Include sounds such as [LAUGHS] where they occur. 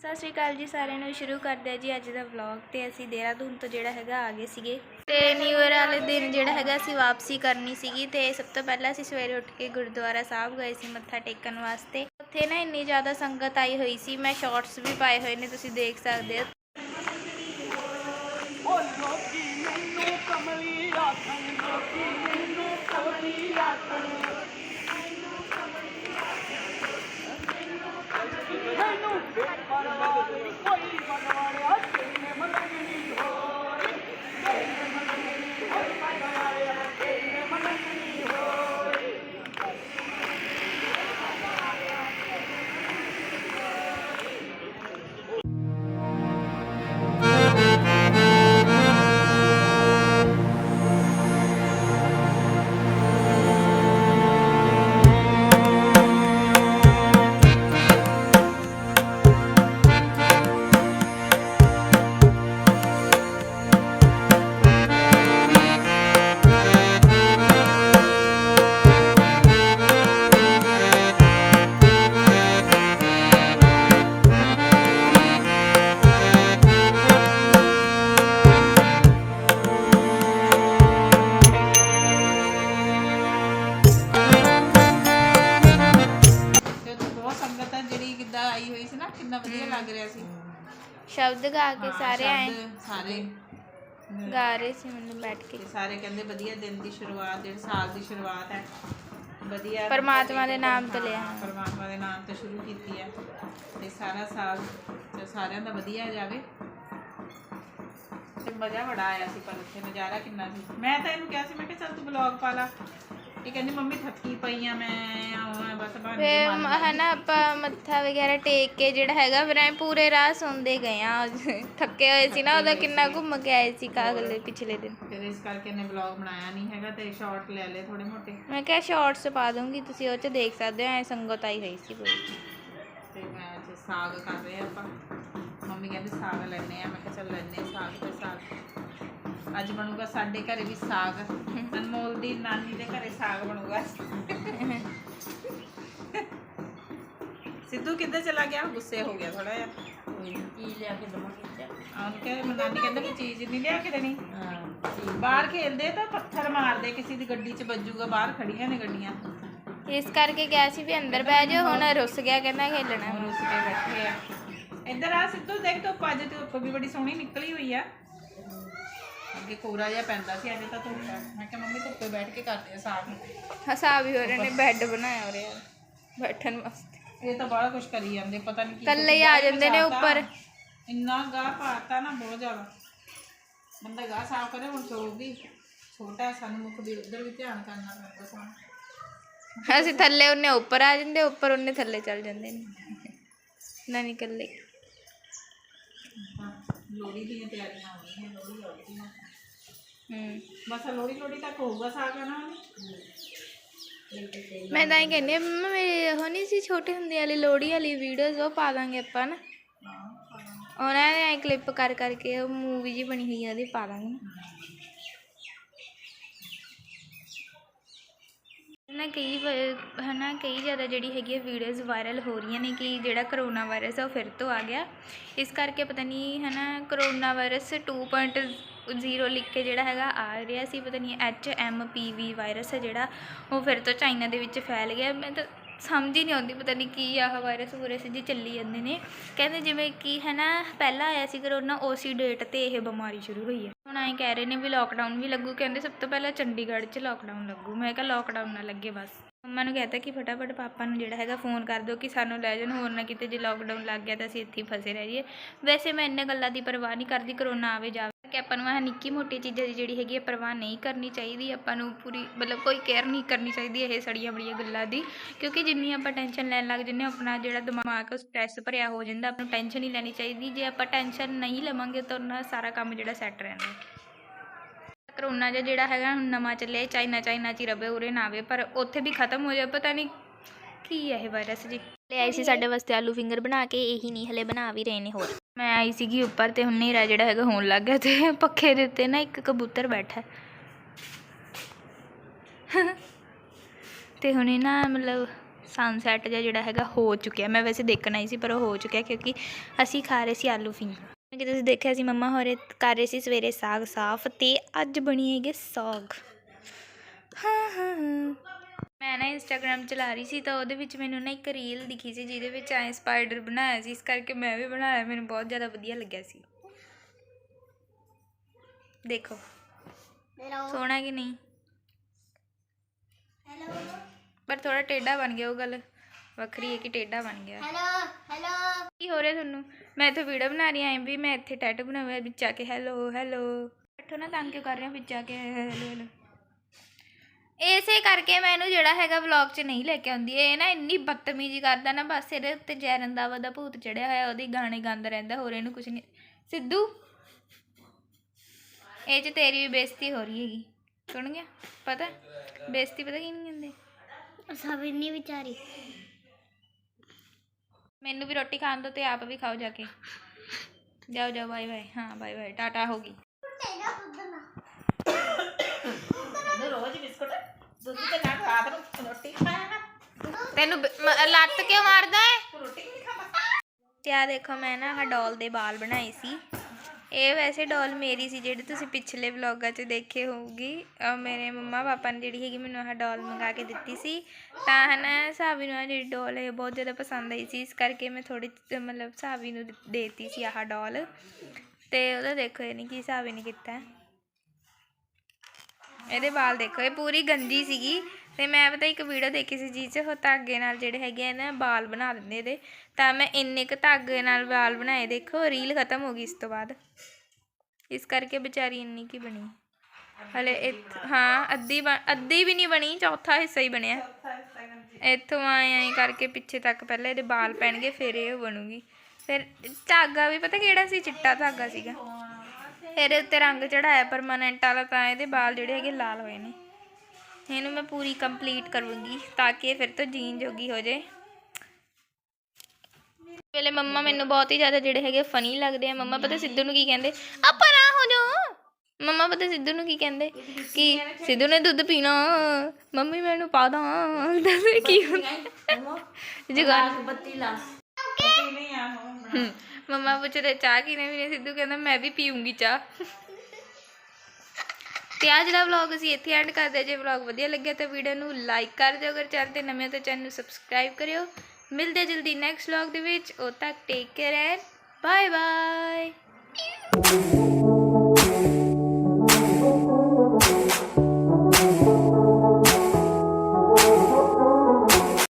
ਸਤਿ ਸ਼੍ਰੀ ਅਕਾਲ ਜੀ ਸਾਰਿਆਂ ਨੂੰ, ਸ਼ੁਰੂ ਕਰਦੇ ਆ ਜੀ ਅੱਜ ਦਾ ਵਲੌਗ ਤੇ ਅਸੀਂ ਦੇਹਰਾਦੂਨ ਤੋਂ ਜਿਹੜਾ ਹੈਗਾ ਆ ਗਏ ਸੀਗੇ। ਤੇ ਨਿਊ ਇਅਰ ਵਾਲੇ ਦਿਨ ਜਿਹੜਾ ਹੈਗਾ ਅਸੀਂ ਵਾਪਸੀ ਕਰਨੀ ਸੀਗੀ ਤੇ ਸਭ ਤੋਂ ਪਹਿਲਾਂ ਅਸੀਂ ਸਵੇਰੇ ਉੱਠ ਕੇ ਗੁਰਦੁਆਰਾ ਸਾਹਿਬ ਗਏ ਸੀ ਮੱਥਾ ਟੇਕਣ ਵਾਸਤੇ। ਉੱਥੇ ਨਾ ਇੰਨੀ ਜ਼ਿਆਦਾ ਸੰਗਤ ਆਈ ਹੋਈ ਸੀ, ਮੈਂ ਸ਼ਾਰਟਸ ਵੀ ਪਾਏ ਹੋਏ ਨੇ, ਤੁਸੀਂ ਦੇਖ ਸਕਦੇ ਹੋ। ਓ ਲੋਕੀ ਮੈਨੂੰ ਕਮਲੀ ਆਖਣ, ਲੋਕੀ ਮੈਨੂੰ ਕਮਲੀ ਆਖਣ। ਨਾ ਕਿੰਨਾ ਵਧੀਆ ਲੱਗ ਰਿਹਾ ਸੀ। ਸ਼ਬਦ ਗਾ ਕੇ ਹਾਂ, ਸਾਰੇ ਆਏ। ਸ਼ਬਦ ਸਾਰੇ ਗਾ ਰਹੇ ਸੀ ਮੈਨੂੰ ਬੈਠ ਕੇ। ਤੇ ਸਾਰੇ ਕਹਿੰਦੇ ਵਧੀਆ ਦਿਨ ਦੀ ਸ਼ੁਰੂਆਤ ਜਿਹੜੀ ਸਾਲ ਦੀ ਸ਼ੁਰੂਆਤ ਹੈ। ਵਧੀਆ ਪਰਮਾਤਮਾ ਦੇ ਨਾਮ ਤੋਂ ਲਿਆ। ਹਾਂ, ਪਰਮਾਤਮਾ ਦੇ ਨਾਮ ਤੋਂ ਸ਼ੁਰੂ ਕੀਤੀ ਹੈ। ਤੇ ਸਾਰਾ ਸਾਲ ਤੇ ਸਾਰਿਆਂ ਦਾ ਵਧੀਆ ਜਾਵੇ। ਤੇ ਮਜ਼ਾ ਬੜਾ ਆਇਆ ਸੀ ਪਰ ਉੱਥੇ ਨਜ਼ਾਰਾ ਕਿੰਨਾ ਸੀ। ਮੈਂ ਤਾਂ ਇਹਨੂੰ ਕਿਹਾ ਸੀ ਮੈਂ ਕਿਹਾ ਚੱਲ ਤੂੰ ਬਲੌਗ ਪਾ ਲਾ। ਇਹ ਕਹਿੰਦੀ ਮੰਮੀ ਥੱਕੀ ਪਈ ਆ ਮੈਂ ਆਉਣਾ ਬਸ ਬਣ ਫੇ ਹਨਾ ਆਪਾਂ ਮੱਥਾ ਵਗੈਰਾ ਟੇਕ ਕੇ ਜਿਹੜਾ ਹੈਗਾ ਫਿਰ ਐਂ ਪੂਰੇ ਰਾਹ ਸੌਂਦੇ ਗਏ ਆ। [LAUGHS] ਥੱਕੇ ਹੋਏ ਸੀ ਨਾ ਉਹਦਾ ਕਿੰਨਾ ਘੁੰਮ ਕੇ ਆਏ ਸੀ ਕਾਗਲੇ ਪਿਛਲੇ ਦਿਨ। ਫਿਰ ਇਸ ਕਰਕੇ ਇਹਨੇ ਵਲੌਗ ਬਣਾਇਆ ਨਹੀਂ ਹੈਗਾ ਤੇ ਸ਼ਾਰਟ ਲੈ ਲਏ ਥੋੜੇ ਮੋਟੇ। ਮੈਂ ਕਿਹਾ ਸ਼ਾਰਟਸ ਪਾ ਦੂੰਗੀ ਤੁਸੀਂ ਉਹ ਚ ਦੇਖ ਸਕਦੇ ਹੋ ਐ ਸੰਗਤ ਆਈ ਹੋਈ ਸੀ ਪੂਰੀ। ਤੇ ਮੈਂ ਅੱਜ ਸਾਗ ਕਰ ਰਹੇ ਆਪਾਂ। ਮੰਮੀ ਕਹਿੰਦੀ ਸਾਗ ਲੈਣੇ ਆ ਮੈਂ ਕਿਹਾ ਚੱਲ ਲੈਣੇ ਸਾਗ ਤੇ ਸਾਗ। ਅੱਜ ਬਣੂਗਾ ਸਾਡੇ ਘਰੇ ਵੀ ਸਾਗ। ਅਨਮੋਲ ਦੀ ਨਾਨੀ ਦੇ ਘਰੇ ਸਾਗ ਬਣੂਗਾ। ਸਿੱਧੂ ਕਿੱਧਰ ਚਲਾ ਗਿਆ? ਗੁੱਸੇ ਹੋ ਗਿਆ ਥੋੜਾ ਜਿਹਾ। ਕੀ ਲਿਆ ਕੇ ਦਵਾਂਗੇ ਉਹਨੂੰ ਕਹੇ ਨਾਨੀ ਕਹਿੰਦਾ ਕਿ ਚੀਜ਼ ਨਹੀਂ ਲਿਆ ਕੇ ਦੇਣੀ। ਬਾਹਰ ਖੇਲਦੇ ਤਾਂ ਪੱਥਰ ਮਾਰਦੇ ਕਿਸੇ ਦੀ ਗੱਡੀ 'ਚ ਵੱਜੂਗਾ ਬਾਹਰ ਖੜੀਆਂ ਨੇ ਗੱਡੀਆਂ। ਇਸ ਕਰਕੇ ਕਿਹਾ ਸੀ ਵੀ ਅੰਦਰ ਬਹਿ ਜਾਓ ਹੁਣ ਰੁੱਸ ਗਿਆ ਕਹਿੰਦਾ ਖੇਲਣਾ। ਉਸ ਕੇ ਬੈਠੇ ਆ। ਇੱਧਰ ਆ ਸਿੱਧੂ ਦੇਖ ਧੁੱਪ ਅੱਜ ਤੇ ਧੁੱਪ ਵੀ ਬੜੀ ਸੋਹਣੀ ਨਿਕਲੀ ਹੋਈ ਆ। ਅੱਗੇ ਕੋਰਾ ਜਿਹਾ ਪੈਂਦਾ ਸੀ ਅੱਜ ਤਾਂ ਧੁੱਪ ਆ ਮੈਂ ਕਿਹਾ ਮੰਮੀ ਧੁੱਪੇ ਬੈਠ ਕੇ ਕਰਦੇ ਆ ਸਾਗ ਹਸਾ ਵੀ ਹੋ ਰਹੇ ਨੇ ਬੈੱਡ ਬਣਾਇਆ ਉਰੇ ਬੈਠਣ ਵਾਸਤੇ। ਇਹ ਤਾਂ ਬੜਾ ਕੁਝ ਕਰੀ ਜਾਂਦੇ ਪਤਾ ਨਹੀਂ ਕੀ ਇਕੱਲੇ ਹੀ ਆ ਜਾਂਦੇ ਨੇ ਉੱਪਰ। ਇੰਨਾ ਗਾਹ ਪਾਤਾ ਨਾ ਬਹੁਤ ਜ਼ਿਆਦਾ। ਬੰਦਾ ਗਾਹ ਸਾਫ਼ ਕਰੇ ਹੁਣ ਸੋਊਗੀ ਛੋਟਾ ਹੈ, ਸਾਨੂੰ ਮੁੱਖ ਵੀ ਉਧਰ ਵੀ ਧਿਆਨ ਕਰਨਾ ਪੈਂਦਾ ਸਾਨੂੰ ਅਸੀਂ ਥੱਲੇ ਉਹਨੇ ਉੱਪਰ ਆ ਜਾਂਦੇ ਉੱਪਰ ਉਹਨੇ ਥੱਲੇ ਚੱਲ ਜਾਂਦੇ ਨੇ। ਨਾ ਨਿਕਲੇ ਹਾਂ, ਲੋਹੜੀ ਦੀਆਂ ਤਿਆਰੀਆਂ ਹੋ ਰਹੀਆਂ ਲੋਹੜੀ ਆ ਗਈ ਨਾ ਹੂੰ। ਬਸ ਲੋਹੜੀ ਲੋਹੜੀ ਤੱਕ ਹੋਊਗਾ ਸਾਗ ਨਾ ਮੈਂ ਤਾਂ ਇਹ ਕਹਿੰਦੀ ਹਾਂ, ਮੰਮਾ ਮੇਰੇ ਉਹ ਨਹੀਂ ਸੀ ਛੋਟੇ ਹੁੰਦੇ ਵਾਲੀ ਲੋੜੀ ਵਾਲੀ ਵੀਡੀਓਜ਼ ਉਹ ਪਾ ਦਾਂਗੇ ਆਪਾਂ ਨਾ। ਉਹਨਾਂ ਨੇ ਕਲਿੱਪ ਕਰ ਕਰਕੇ ਉਹ ਮੂਵੀ ਜੀ ਬਣੀ ਹੋਈ ਆ ਉਹਦੀ ਪਾ ਦਾਂਗੇ। ਨਾ ਨਾ ਕਈ ਵ- ਨਾ ਕਈ ਜ਼ਿਆਦਾ ਜਿਹੜੀ ਹੈਗੀ ਆ ਵੀਡੀਓਜ਼ ਵਾਇਰਲ ਹੋ ਰਹੀਆਂ ਨੇ ਕਿ ਜਿਹੜਾ ਕਰੋਨਾ ਵਾਇਰਸ ਆ ਉਹ ਫਿਰ ਤੋਂ ਆ ਗਿਆ। ਇਸ ਕਰਕੇ ਪਤਾ ਨਹੀਂ ਹੈ ਨਾ ਕਰੋਨਾ ਵਾਇਰਸ 2.0 ਲਿਖ ਕੇ ਜਿਹੜਾ ਹੈਗਾ ਆ ਰਿਹਾ ਸੀ, ਪਤਾ ਨਹੀਂ H M P V virus ਹੈ ਜਿਹੜਾ, ਉਹ ਫਿਰ ਤੋਂ ਚਾਈਨਾ ਦੇ ਵਿੱਚ ਫੈਲ ਗਿਆ। ਮੈਂ ਤਾਂ ਸਮਝ ਹੀ ਨਹੀਂ ਆਉਂਦੀ, ਪਤਾ ਨਹੀਂ ਕੀ ਆਹ ਵਾਇਰਸ ਵਾਇਰਸ ਜੀ ਚੱਲੀ ਜਾਂਦੇ ਨੇ। ਕਹਿੰਦੇ ਜਿਵੇਂ ਕਿ ਹੈ ਨਾ, ਪਹਿਲਾਂ ਆਇਆ ਸੀ ਕਰੋਨਾ, ਉਸੇ ਡੇਟ ਤੇ ਇਹ ਬਿਮਾਰੀ ਸ਼ੁਰੂ ਹੋਈ ਹੈ ਹੁਣ ਐਂ ਕਹਿ ਰਹੇ ਨੇ ਵੀ ਲੋਕਡਾਊਨ ਵੀ ਲੱਗੂ, ਕਹਿੰਦੇ ਸਭ ਤੋਂ ਪਹਿਲਾਂ ਚੰਡੀਗੜ੍ਹ 'ਚ ਲੋਕਡਾਊਨ ਲੱਗੂ। ਮੈਂ ਕਿਹਾ ਲੋਕਡਾਊਨ ਨਾ ਲੱਗੇ ਬਸ। ਮੰਮਾ ਨੂੰ ਕਹਤਾ ਕਿ ਫਟਾਫਟ ਪਾਪਾ ਨੂੰ ਜਿਹੜਾ ਹੈਗਾ ਫੋਨ ਕਰ ਦਿਓ ਕਿ ਸਾਨੂੰ ਲੈ ਜਾਣ, ਹੋਰ ਨਾ ਕਿਤੇ ਜੇ ਲੋਕਡਾਊਨ ਲੱਗ ਗਿਆ ਤਾਂ ਅਸੀਂ ਇੱਥੇ ਹੀ ਫਸੇ ਰਹਿ ਜਾਈਏ ਵੈਸੇ ਮੈਂ ਇੰਨੇ ਗੱਲਾਂ ਦੀ ਪਰਵਾਹ ਨਹੀਂ ਕਰਦੀ, ਕਰੋਨਾ ਆਵੇ ਜਾਵੇ ਕਿ ਆਪਾਂ ਨੂੰ ਇਹ ਨਿੱਕੀ ਮੋਟੀ ਚੀਜ਼ਾਂ ਦੀ ਜਿਹੜੀ ਹੈਗੀ ਹੈ ਪਰਵਾਹ ਨਹੀਂ ਕਰਨੀ ਚਾਹੀਦੀ, ਆਪਾਂ ਨੂੰ ਪੂਰੀ ਮਤਲਬ ਕੋਈ ਕੇਅਰ ਨਹੀਂ ਕਰਨੀ ਚਾਹੀਦੀ ਇਹ ਸੜੀਆਂ ਬੜੀਆਂ ਗੱਲਾਂ ਦੀ, ਕਿਉਂਕਿ ਜਿੰਨੀ ਆਪਾਂ ਟੈਨਸ਼ਨ ਲੈਣ ਲੱਗ ਜੰਨੇ ਆਪਣਾ ਜਿਹੜਾ ਦਿਮਾਗ ਉਹ ਸਟ੍ਰੈਸ ਭਰਿਆ ਹੋ ਜਾਂਦਾ, ਆਪਾਂ ਨੂੰ ਟੈਨਸ਼ਨ ਹੀ ਲੈਣੀ ਚਾਹੀਦੀ, ਜੇ ਆਪਾਂ ਟੈਨਸ਼ਨ ਨਹੀਂ ਲਵਾਂਗੇ ਤਾਂ ਉਹਨਾਂ ਸਾਰਾ ਕੰਮ ਜਿਹੜਾ ਸੈੱਟ ਰਹਿੰਦਾ। ਕਰੋਨਾ ਜਿਹਾ ਜਿਹੜਾ ਹੈਗਾ ਹੁਣ ਨਵਾਂ ਚੱਲਿਆ ਚਾਈਨਾ ਚਾਈਨਾ ਚ ਹੀ ਰਵੇ, ਉਰੇ ਨਾ ਆਵੇ, ਪਰ ਉੱਥੇ ਵੀ ਖਤਮ ਹੋ ਜਾਏ ਪਤਾ ਨਹੀਂ ਕੀ ਹੈ ਇਹ ਵਾਇਰਸ ਜੀ। ਲੈ ਆਈ ਸੀ ਸਾਡੇ ਵਾਸਤੇ ਆਲੂ ਫਿੰਗਰ ਬਣਾ ਕੇ, ਇਹੀ ਨਹੀਂ ਹਲੇ ਬਣਾ ਵੀ ਰਹੇ ਨੇ ਹੋਰ। ਮੈਂ ਆਈ ਸੀਗੀ ਉੱਪਰ ਤੇ ਹੁਣ ਹਨੇਰਾ ਜਿਹੜਾ ਹੈਗਾ ਹੋਣ ਲੱਗ ਗਿਆ ਤੇ [LAUGHS] ਪੱਖੇ ਦੇ ਉੱਤੇ ਨਾ ਇੱਕ ਕਬੂਤਰ ਬੈਠਾ ਹੈ। [LAUGHS] ਤੇ ਹੁਣੇ ਨਾ ਮਤਲਬ ਸਨਸੈਟ ਜਿਹਾ ਜਿਹੜਾ ਹੈਗਾ ਹੋ ਚੁੱਕਿਆ ਮੈਂ ਵੈਸੇ ਦੇਖਣਾ ਹੀ ਸੀ ਪਰ ਉਹ ਹੋ ਚੁੱਕਿਆ ਕਿਉਂਕਿ ਅਸੀਂ ਖਾ ਰਹੇ ਸੀ ਆਲੂ ਫਿੰਗਰ ਕਿ ਤੁਸੀਂ ਦੇਖਿਆ ਸੀ ਮੰਮਾ ਹੋਰੇ ਕਰ ਰਹੇ ਸੀ ਸਵੇਰੇ ਸਾਗ ਸਾਫ਼ ਤੇ ਅੱਜ ਬਣੀ ਹੈਗੇ ਸਾਗ ਹਾਂ ਹਾਂ। ਮੈਂ ਨਾ ਇੰਸਟਾਗ੍ਰam ਚਲਾ ਰਹੀ ਸੀ ਤਾਂ ਉਹਦੇ ਵਿੱਚ ਮੈਨੂੰ ਨਾ ਇੱਕ ਰੀਲ ਦਿਖੀ ਸੀ ਜਿਹਦੇ ਵਿੱਚ ਐ ਸਪਾਈਡਰ ਬਣਾਇਆ ਸੀ ਇਸ ਕਰਕੇ ਮੈਂ ਵੀ ਬਣਾਇਆ ਮੈਨੂੰ ਬਹੁਤ ਜ਼ਿਆਦਾ ਵਧੀਆ ਲੱਗਿਆ ਸੀ। ਦੇਖੋ। ਸੋਹਣਾ ਕਿ ਨਹੀਂ? ਪਰ ਥੋੜਾ ਟੇਢਾ ਬਣ ਗਿਆ ਉਹ ਗੱਲ ਵੱਖਰੀ ਹੈ ਕਿ ਟੇਢਾ ਬਣ ਗਿਆ। ਹੈਲੋ ਹੈਲੋ ਕੀ ਹੋ ਰਿਹਾ ਤੁਹਾਨੂੰ? ਮੈਂ ਇੱਥੇ ਵੀਡੀਓ ਬਣਾ ਰਹੀ ਆਂ ਵੀ ਮੈਂ ਇੱਥੇ ਟੈਟੂ ਬਣਾਇਆ ਵਿੱਚ ਆ ਕੇ ਹੈਲੋ ਹੈਲੋ ਬੈਠੋ ਨਾ ਤੰਗ ਕਿਉਂ ਕਰ ਰਹੇ ਹੋ ਵਿੱਚ ਆ ਕੇ ਹੈਲੋ ਹੈਲੋ ਇਸੇ ਕਰਕੇ ਮੈਂ ਇਹਨੂੰ ਜਿਹੜਾ ਹੈਗਾ ਵਲੌਗ 'ਚ ਨਹੀਂ ਲੈ ਕੇ ਆਉਂਦੀ। ਇਹ ਨਾ ਇੰਨੀ ਬਦਤਮੀਜ਼ੀ ਕਰਦਾ ਨਾ ਬਸ ਇਹਦੇ ਉੱਤੇ ਜੈ ਰੰਦਾਵਾ ਦਾ ਭੂਤ ਚੜਿਆ ਹੋਇਆ ਉਹਦੇ ਗਾਣੇ ਗਾਉਂਦਾ ਰਹਿੰਦਾ ਹੋਰ ਇਹਨੂੰ ਕੁਝ ਨਹੀਂ। ਸਿੱਧੂ ਇਹ 'ਚ ਤੇਰੀ ਵੀ ਬੇਇੱਜ਼ਤੀ ਹੋ ਰਹੀ ਹੈਗੀ। ਸੁਣ ਗਿਆ? ਪਤਾ? ਬੇਇੱਜ਼ਤੀ ਪਤਾ ਕੀ ਨਹੀਂ ਕਹਿੰਦੇ ਸਭ ਇੰਨੀ ਵਿਚਾਰੀ। ਮੈਨੂੰ ਵੀ ਰੋਟੀ ਖਾਣ ਦੋ ਤੇ ਆਪ ਵੀ ਖਾਓ ਜਾ ਕੇ। ਜਾਓ ਜਾਓ ਬਾਏ ਬਾਏ ਹਾਂ ਬਾਏ ਬਾਏ ਟਾਟਾ ਹੋ ਗਈ। ਦੁੱਧ ਦੇ ਨਾਲ ਰਾਤ ਨੂੰ ਰੋਟੀ ਖਾਇਆ ਨਾ ਤੈਨੂੰ ਬ- ਮ- ਲੱਤ ਕਿਉਂ ਮਾਰਦਾ ਹੈ ਤੂੰ ਰੋਟੀ ਨਹੀਂ ਖਾਂਦਾ। ਤੇ ਆ ਦੇਖੋ ਮੈਂ ਨਾ ਆਹ ਡੋਲ ਦੇ ਵਾਲ ਬਣਾਏ ਸੀ। ਇਹ ਵੈਸੇ ਡੋਲ ਮੇਰੀ ਸੀ ਜਿਹੜੀ ਤੁਸੀਂ ਪਿਛਲੇ ਵਲੌਗਾਂ 'ਚ ਦੇਖੇ ਹੋਊਗੀ। ਅਹ ਮੇਰੇ ਮੰਮਾ ਪਾਪਾ ਨੇ ਜਿਹੜੀ ਹੈਗੀ ਮੈਨੂੰ ਆਹ ਡੋਲ ਮੰਗਾ ਕੇ ਦਿੱਤੀ ਸੀ। ਤਾਂ ਹਨਾ ਸਾਬੀ ਨੂੰ ਆਹ ਜਿਹੜੀ ਡੋਲ ਹੈ ਬਹੁਤ ਜ਼ਿਆਦਾ ਪਸੰਦ ਆਈ ਸੀ। ਇਸ ਕਰਕੇ ਮੈਂ ਥੋੜੀ ਮਤਲਬ ਸਾਬੀ ਨੂੰ ਦੇ- ਦੇਤੀ ਸੀ ਆਹ ਡੋਲ। ਤੇ ਉਹਦਾ ਦੇਖੋ ਇਹ ਨਹੀਂ ਕੀ ਸਾਬੀ ਨੇ ਕੀਤਾ। ਇਹਦੇ ਵਾਲ ਦੇਖੋ, ਇਹ ਪੂਰੀ ਗੰਦੀ ਸੀਗੀ। ਤੇ ਮੈਂ ਪਤਾ ਇੱਕ ਵੀਡੀਓ ਦੇਖੀ ਸੀ ਜਿਸ 'ਚ ਉਹ ਧਾਗੇ ਨਾਲ ਜਿਹੜੇ ਹੈਗੇ ਆ ਨਾ, ਵਾਲ ਬਣਾ ਦਿੰਦੇ ਇਹਦੇ। ਤਾਂ ਮੈਂ ਇੰਨੇ ਕੁ ਧਾਗੇ ਨਾਲ ਵਾਲ ਬਣਾਏ, ਦੇਖੋ, ਰੀਲ ਖਤਮ ਹੋ ਗਈ ਇਸ ਤੋਂ ਬਾਅਦ। ਇਸ ਕਰਕੇ ਵਿਚਾਰੀ ਇੰਨੀ ਕੀ ਬਣੀ। ਹਲੇ ਇੱਥ- ਹਾਂ, ਅੱਧੀ ਬਣ- ਅੱਧੀ ਵੀ ਨਹੀਂ ਬਣੀ, ਚੌਥਾ ਹਿੱਸਾ ਹੀ ਬਣਿਆ। ਇੱਥੋਂ ਆਏ ਆਏ ਕਰਕੇ ਪਿੱਛੇ ਤੱਕ ਪਹਿਲਾਂ ਇਹਦੇ ਵਾਲ ਪੈਣਗੇ, ਫਿਰ ਇਹ ਬਣੂਗੀ। ਫਿਰ ਧਾਗਾ ਵੀ ਪਤਾ ਕਿਹੜਾ ਸੀ? ਚਿੱਟਾ ਧਾਗਾ ਸੀਗਾ। ਇਹਦੇ ਉੱਤੇ ਰੰਗ ਚੜਾਇਆ ਪਰਮਾਨੈਂਟ ਵਾਲਾ ਤਾਂ ਇਹਦੇ ਵਾਲ ਜਿਹੜੇ ਹੈਗੇ ਲਾਲ ਹੋਏ ਨੇ। ਇਹਨੂੰ ਮੈਂ ਪੂਰੀ ਕੰਪਲੀਟ ਕਰੂੰਗੀ ਤਾਂ ਕਿ ਫਿਰ ਤੋਂ ਜੀਨ ਜੋਗੀ ਹੋ ਜਾਏ। ਵੇਲੇ ਮੰਮਾ ਮੈਨੂੰ ਬਹੁਤ ਹੀ ਜ਼ਿਆਦਾ ਜਿਹੜੇ ਹੈਗੇ ਫਨੀ ਲੱਗਦੇ ਆ। ਮੰਮਾ ਪਤਾ ਸਿੱਧੂ ਨੂੰ ਕੀ ਕਹਿੰਦੇ? ਆਪਾਂ ਨਾ ਹੋ ਜਾ ਮੰਮਾ ਪਤਾ ਸਿੱਧੂ ਨੂੰ ਕੀ ਕਹਿੰਦੇ? ਕਿ ਸਿੱਧੂ ਨੇ ਦੁੱਧ ਪੀਣਾ ਮੰਮੀ ਮੈਨੂੰ ਪਾ ਦਾਂ। ਦੱਸ ਕੀ ਹੁੰਦਾ? ਜਗਾਨ। ਬੱਤੀ ਲਾ। ਨਹੀਂ ਆ। ਹਮ, ਮੰਮਾ ਪੁੱਛਦੇ ਚਾਹ ਕਿਨੇ ਵੀ ਨਹੀਂ ਸਿੱਧੂ ਕਹਿੰਦਾ ਮੈਂ ਵੀ ਪੀਉਂਗੀ ਚਾਹ। ਤੇ ਆਹ ਜਿਹੜਾ ਵਲੌਗ ਅਸੀਂ ਇੱਥੇ ਐਂਡ ਕਰਦੇ ਹਾਂ। ਜੇ ਵਲੌਗ ਵਧੀਆ ਲੱਗਿਆ ਤਾਂ ਵੀਡੀਓ ਨੂੰ ਲਾਈਕ ਕਰ ਦਿਓ ਅਗਰ ਚੈਨਲ ਤੇ ਨਵੇਂ ਹੋ ਤਾਂ ਚੈਨਲ ਨੂੰ ਸਬਸਕ੍ਰਾਈਬ ਕਰਿਓ। ਮਿਲਦੇ ਹਾਂ ਜਲਦੀ ਨੈਕਸਟ ਵਲੌਗ ਦੇ ਵਿੱਚ। ਉਦ ਤੱਕ take care and bye bye